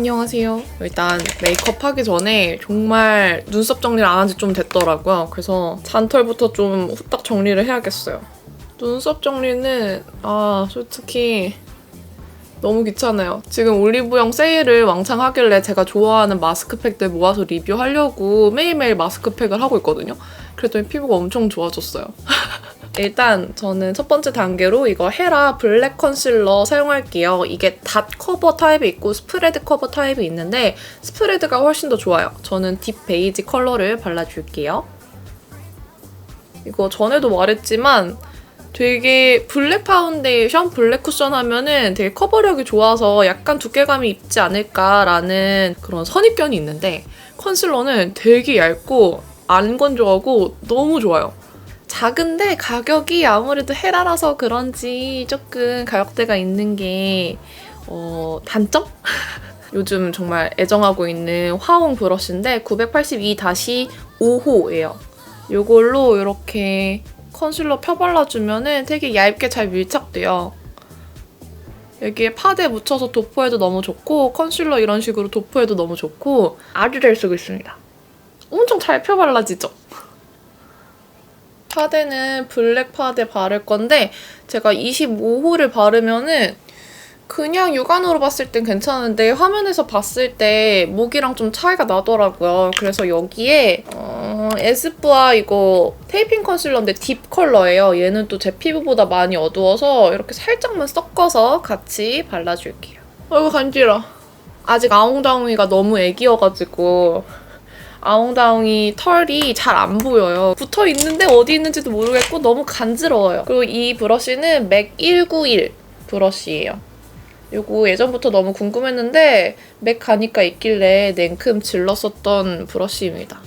안녕하세요. 일단 메이크업 하기 전에 정말 눈썹 정리를 안 한 지 좀 됐더라고요. 그래서 잔털부터 좀 후딱 정리를 해야겠어요. 눈썹 정리는 아 솔직히 너무 귀찮아요. 지금 올리브영 세일을 왕창 하길래 제가 좋아하는 마스크팩들 모아서 리뷰하려고 매일매일 마스크팩을 하고 있거든요. 그랬더니 피부가 엄청 좋아졌어요. 일단 저는 첫 번째 단계로 이거 헤라 블랙 컨실러 사용할게요. 이게 닷 커버 타입이 있고 스프레드 커버 타입이 있는데 스프레드가 훨씬 더 좋아요. 저는 딥 베이지 컬러를 발라줄게요. 이거 전에도 말했지만 되게 블랙 파운데이션, 블랙 쿠션 하면은 되게 커버력이 좋아서 약간 두께감이 있지 않을까라는 그런 선입견이 있는데 컨실러는 되게 얇고 안 건조하고 너무 좋아요. 작은데 가격이 아무래도 헤라라서 그런지 조금 가격대가 있는 게 어, 단점? 요즘 정말 애정하고 있는 화홍 브러쉬인데 982-5호예요. 이걸로 이렇게 컨실러 펴발라주면 되게 얇게 잘 밀착돼요. 여기에 파데 묻혀서 도포해도 너무 좋고 컨실러 이런 식으로 도포해도 너무 좋고 잘 쓰고 있습니다. 엄청 잘 펴발라지죠? 파데는 블랙 파데 바를 건데 제가 25호를 바르면은 그냥 육안으로 봤을 땐 괜찮은데 화면에서 봤을 때 목이랑 좀 차이가 나더라고요. 그래서 여기에 어, 에스쁘아 이거 테이핑 컨실러인데 딥 컬러예요. 얘는 또 제 피부보다 많이 어두워서 이렇게 살짝만 섞어서 같이 발라줄게요. 어이구 간지러. 아직 아웅다웅이가 너무 애기여가지고 아웅다웅이 털이 잘 안 보여요. 붙어 있는데 어디 있는지도 모르겠고 너무 간지러워요. 그리고 이 브러쉬는 맥 191 브러쉬예요. 요거 예전부터 너무 궁금했는데 맥 가니까 있길래 냉큼 질렀었던 브러쉬입니다.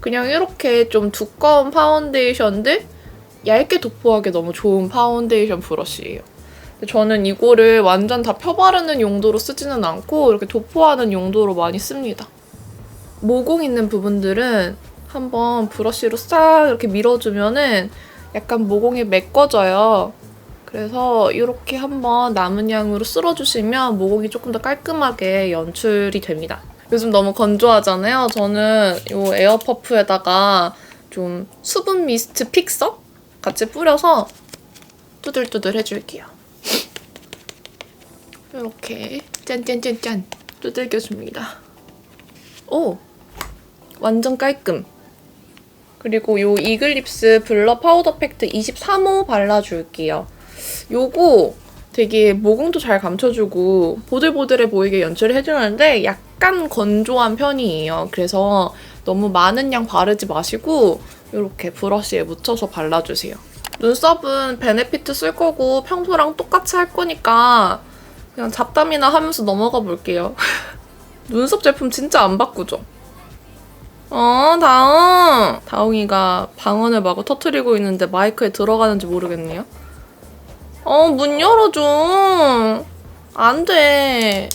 그냥 이렇게 좀 두꺼운 파운데이션들 얇게 도포하기 너무 좋은 파운데이션 브러쉬예요. 저는 이거를 완전 다 펴바르는 용도로 쓰지는 않고 이렇게 도포하는 용도로 많이 씁니다. 모공 있는 부분들은 한번 브러쉬로 싹 이렇게 밀어주면은 약간 모공이 메꿔져요. 그래서 이렇게 한번 남은 양으로 쓸어주시면 모공이 조금 더 깔끔하게 연출이 됩니다. 요즘 너무 건조하잖아요. 저는 이 에어퍼프에다가 좀 수분 미스트 픽서 같이 뿌려서 뚜들뚜들 해줄게요. 이렇게 짠짠짠짠 두들겨줍니다. 오! 완전 깔끔. 그리고 요 이글립스 블러 파우더 팩트 23호 발라줄게요. 요거 되게 모공도 잘 감춰주고 보들보들해 보이게 연출을 해주는데 약간 건조한 편이에요. 그래서 너무 많은 양 바르지 마시고 이렇게 브러쉬에 묻혀서 발라주세요. 눈썹은 베네피트 쓸 거고 평소랑 똑같이 할 거니까 그냥 잡담이나 하면서 넘어가 볼게요. 눈썹 제품 진짜 안 바꾸죠? 어, 다웅! 다웅이가 방언을 마구 터트리고 있는데 마이크에 들어가는지 모르겠네요. 어, 문 열어줘. 안 돼.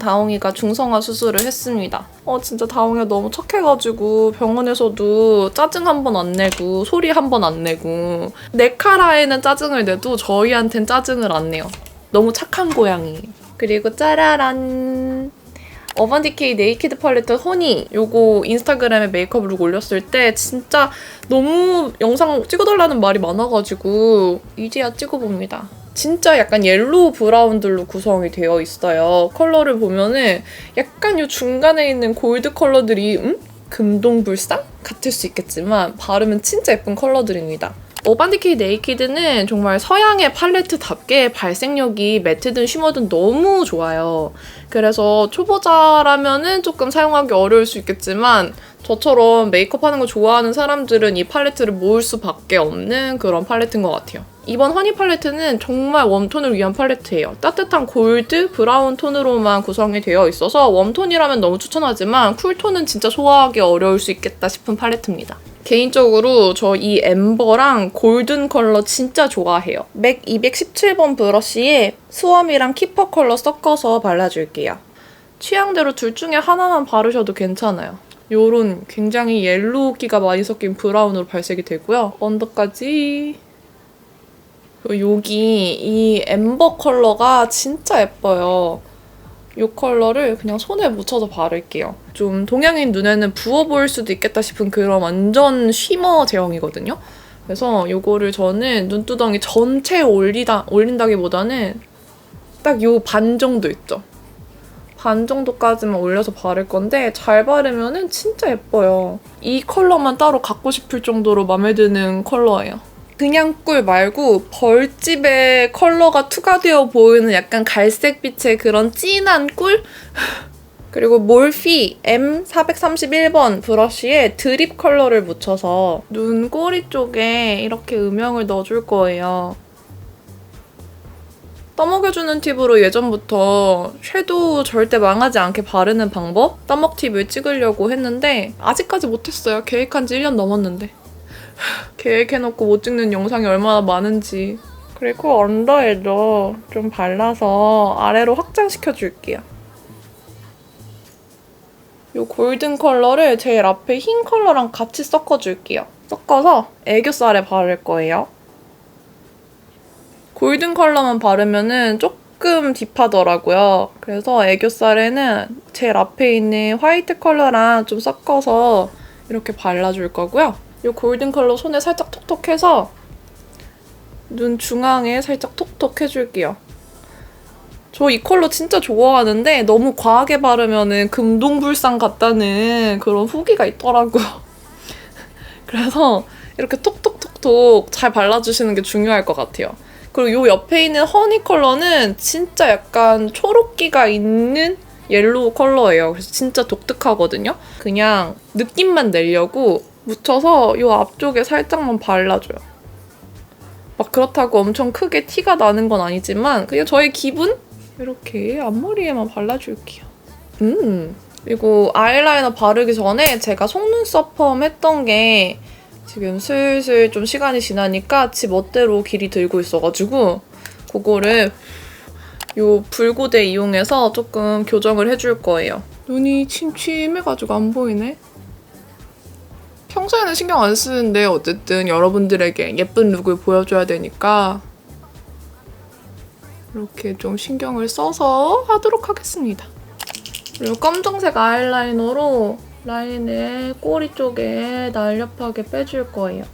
다홍이가 중성화 수술을 했습니다. 어, 진짜 다홍이가 너무 착해가지고 병원에서도 짜증 한 번 안 내고 소리 한 번 안 내고 네카라에는 짜증을 내도 저희한텐 짜증을 안 내요. 너무 착한 고양이. 그리고 짜라란. 어반디케이 네이키드 팔레트 허니 요거 인스타그램에 메이크업 룩 올렸을 때 진짜 너무 영상 찍어달라는 말이 많아가지고 이제야 찍어봅니다. 진짜 약간 옐로우 브라운들로 구성이 되어 있어요. 컬러를 보면은 약간 요 중간에 있는 골드 컬러들이 음? 금동불상? 같을 수 있겠지만 바르면 진짜 예쁜 컬러들입니다. 어반디케이 네이키드는 정말 서양의 팔레트답게 발색력이 매트든 쉬머든 너무 좋아요. 그래서 초보자라면은 조금 사용하기 어려울 수 있겠지만 저처럼 메이크업 하는 거 좋아하는 사람들은 이 팔레트를 모을 수밖에 없는 그런 팔레트인 것 같아요. 이번 허니 팔레트는 정말 웜톤을 위한 팔레트예요. 따뜻한 골드, 브라운 톤으로만 구성이 되어 있어서 웜톤이라면 너무 추천하지만 쿨톤은 진짜 소화하기 어려울 수 있겠다 싶은 팔레트입니다. 개인적으로 저 이 엠버랑 골든 컬러 진짜 좋아해요. 맥 217번 브러쉬에 수염이랑 키퍼 컬러 섞어서 발라줄게요. 취향대로 둘 중에 하나만 바르셔도 괜찮아요. 요런 굉장히 옐로우기가 많이 섞인 브라운으로 발색이 되고요. 언더까지 여기 이 엠버 컬러가 진짜 예뻐요. 이 컬러를 그냥 손에 묻혀서 바를게요. 좀 동양인 눈에는 부어 보일 수도 있겠다 싶은 그런 완전 쉬머 제형이거든요. 그래서 이거를 저는 눈두덩이 전체에 올리다, 올린다기보다는 딱 요 반 정도 있죠. 반 정도까지만 올려서 바를 건데 잘 바르면은 진짜 예뻐요. 이 컬러만 따로 갖고 싶을 정도로 마음에 드는 컬러예요. 그냥 꿀 말고 벌집의 컬러가 투과되어 보이는 약간 갈색빛의 그런 진한 꿀? 그리고 몰피 M431번 브러쉬에 드립 컬러를 묻혀서 눈 꼬리 쪽에 이렇게 음영을 넣어줄 거예요. 떠먹여주는 팁으로 예전부터 섀도우 절대 망하지 않게 바르는 방법 떠먹 팁을 찍으려고 했는데 아직까지 못했어요. 계획한 지 1년 넘었는데. 계획해놓고 못 찍는 영상이 얼마나 많은지. 그리고 언더에도 좀 발라서 아래로 확장시켜 줄게요. 이 골든 컬러를 제일 앞에 흰 컬러랑 같이 섞어 줄게요. 섞어서 애교살에 바를 거예요. 골든 컬러만 바르면은 조금 딥하더라고요. 그래서 애교살에는 제일 앞에 있는 화이트 컬러랑 좀 섞어서 이렇게 발라줄 거고요. 이 골든 컬러 손에 살짝 톡톡 해서 눈 중앙에 살짝 톡톡 해줄게요. 저 이 컬러 진짜 좋아하는데 너무 과하게 바르면은 금동불상 같다는 그런 후기가 있더라고요. 그래서 이렇게 톡톡톡톡 잘 발라주시는 게 중요할 것 같아요. 그리고 요 옆에 있는 허니 컬러는 진짜 약간 초록기가 있는 옐로우 컬러예요. 그래서 진짜 독특하거든요. 그냥 느낌만 내려고 묻혀서 요 앞쪽에 살짝만 발라줘요. 막 그렇다고 엄청 크게 티가 나는 건 아니지만 그냥 저의 기분? 이렇게 앞머리에만 발라줄게요. 음. 그리고 아이라이너 바르기 전에 제가 속눈썹 펌 했던 게 지금 슬슬 좀 시간이 지나니까 지 멋대로 길이 들고 있어가지고 그거를 요 불고데 이용해서 조금 교정을 해줄 거예요. 눈이 침침해가지고 안 보이네. 평소에는 신경 안 쓰는데 어쨌든 여러분들에게 예쁜 룩을 보여줘야 되니까 이렇게 좀 신경을 써서 하도록 하겠습니다. 그리고 검정색 아이라이너로 라인을 꼬리 쪽에 날렵하게 빼줄 거예요.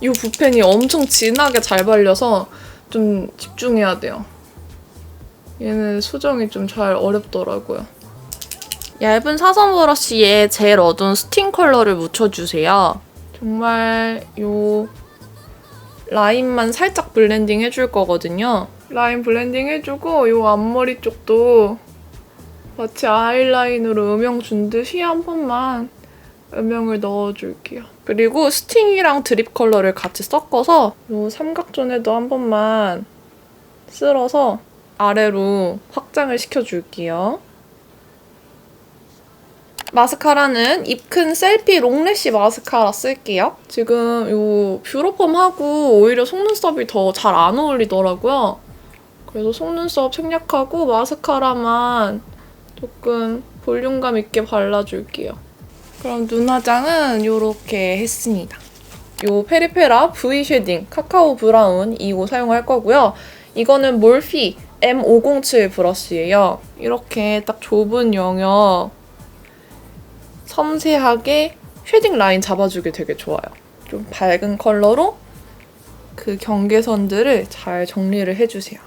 이 붓펜이 엄청 진하게 잘 발려서 좀 집중해야 돼요. 얘는 수정이 좀 잘 어렵더라고요. 얇은 사선 브러쉬에 제일 어두운 스팅 컬러를 묻혀주세요. 정말 요 라인만 살짝 블렌딩 해줄 거거든요. 라인 블렌딩 해주고 요 앞머리 쪽도 마치 아이라인으로 음영 준 듯이 한 번만 음영을 넣어줄게요. 그리고 스팅이랑 드립 컬러를 같이 섞어서 요 삼각존에도 한 번만 쓸어서 아래로 확장을 시켜줄게요. 마스카라는 입 큰 셀피 롱래쉬 마스카라 쓸게요. 지금 요 뷰러펌하고 오히려 속눈썹이 더 잘 안 어울리더라고요. 그래서 속눈썹 생략하고 마스카라만 조금 볼륨감 있게 발라줄게요. 그럼 눈 화장은 이렇게 했습니다. 요 페리페라 V 쉐딩 카카오 브라운 이거 사용할 거고요. 이거는 몰피 M507 브러쉬예요. 이렇게 딱 좁은 영역 섬세하게 쉐딩 라인 잡아주기 되게 좋아요. 좀 밝은 컬러로 그 경계선들을 잘 정리를 해주세요.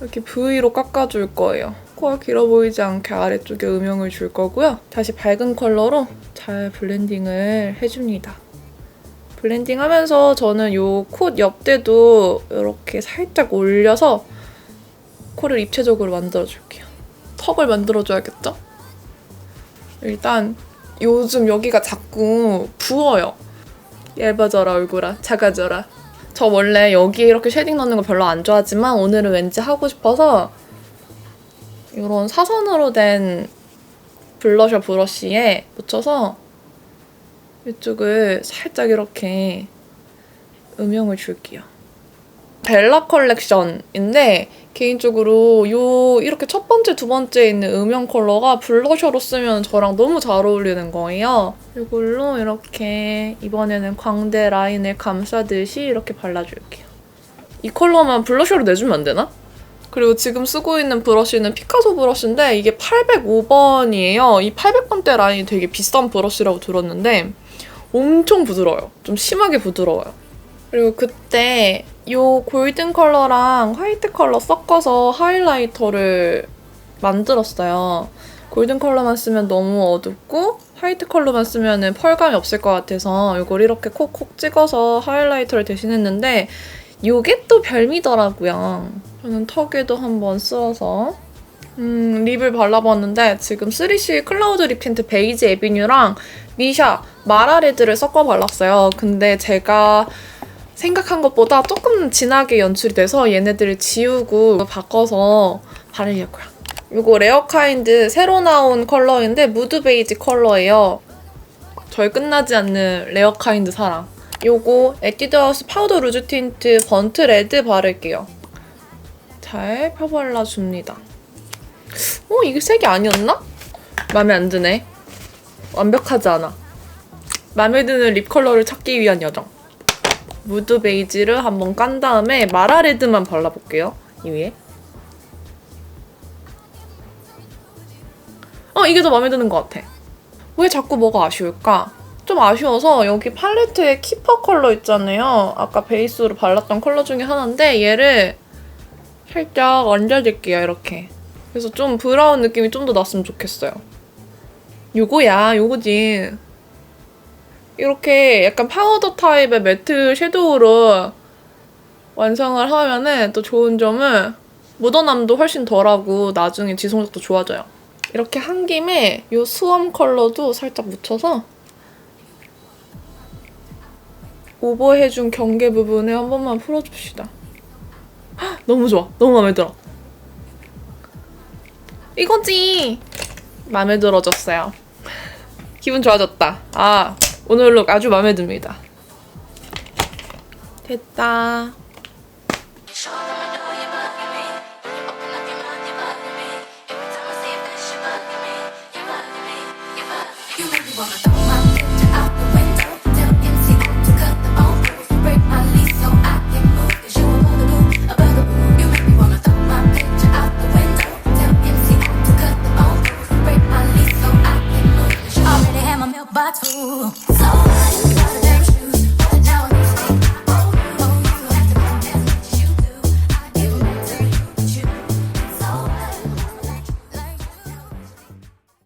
이렇게 V로 깎아줄 거예요. 코가 길어 보이지 않게 아래쪽에 음영을 줄 거고요. 다시 밝은 컬러로 잘 블렌딩을 해줍니다. 블렌딩 하면서 저는 이콧 옆대도 이렇게 살짝 올려서 코를 입체적으로 만들어줄게요. 턱을 만들어줘야겠죠? 일단 요즘 여기가 자꾸 부어요. 얇아져라 얼굴아, 작아져라. 저 원래 여기에 이렇게 쉐딩 넣는 거 별로 안 좋아하지만 오늘은 왠지 하고 싶어서 이런 사선으로 된 블러셔 브러쉬에 묻혀서 이쪽을 살짝 이렇게 음영을 줄게요. 벨라 컬렉션인데 개인적으로 요 이렇게 첫 번째, 두 번째 있는 음영 컬러가 블러셔로 쓰면 저랑 너무 잘 어울리는 거예요. 이걸로 이렇게 이번에는 광대 라인을 감싸듯이 이렇게 발라줄게요. 이 컬러만 블러셔로 내주면 안 되나? 그리고 지금 쓰고 있는 브러쉬는 피카소 브러쉬인데 이게 805번이에요. 이 800번대 라인이 되게 비싼 브러쉬라고 들었는데 엄청 부드러워요. 좀 심하게 부드러워요. 그리고 그때 이 골든 컬러랑 화이트 컬러 섞어서 하이라이터를 만들었어요. 골든 컬러만 쓰면 너무 어둡고 화이트 컬러만 쓰면 펄감이 없을 것 같아서 이걸 이렇게 콕콕 찍어서 하이라이터를 대신했는데 이게 또 별미더라고요. 저는 턱에도 한번 쓸어서 음, 립을 발라봤는데 지금 3C 클라우드 립 틴트 베이지 에비뉴랑 미샤 마라레드를 섞어 발랐어요. 근데 제가 생각한 것보다 조금 진하게 연출이 돼서 얘네들을 지우고 바꿔서 바르려고요. 이거 레어카인드 새로 나온 컬러인데 무드 베이지 컬러예요. 저의 끝나지 않는 레어카인드 사랑. 요거 에뛰드하우스 파우더 루즈 틴트 번트 레드 바를게요. 잘 펴발라줍니다. 어? 이게 색이 아니었나? 마음에 안 드네. 완벽하지 않아. 마음에 드는 립 컬러를 찾기 위한 여정. 무드 베이지를 한번 깐 다음에 마라레드만 발라볼게요. 이 위에. 어, 이게 더 마음에 드는 것 같아. 왜 자꾸 뭐가 아쉬울까? 좀 아쉬워서 여기 팔레트에 키퍼 컬러 있잖아요. 아까 베이스로 발랐던 컬러 중에 하나인데 얘를 살짝 얹어줄게요, 이렇게. 그래서 좀 브라운 느낌이 좀 더 났으면 좋겠어요. 요거야, 요거지. 이렇게 약간 파우더 타입의 매트 섀도우로 완성을 하면은 또 좋은 점은 묻어남도 훨씬 덜하고 나중에 지속력도 좋아져요. 이렇게 한 김에 이 수험 컬러도 살짝 묻혀서 오버해준 경계 부분에 한 번만 풀어줍시다. 헉, 너무 좋아. 너무 마음에 들어. 이거지. 마음에 들어졌어요. 기분 좋아졌다. 아, 오늘 룩 아주 마음에 듭니다. 됐다.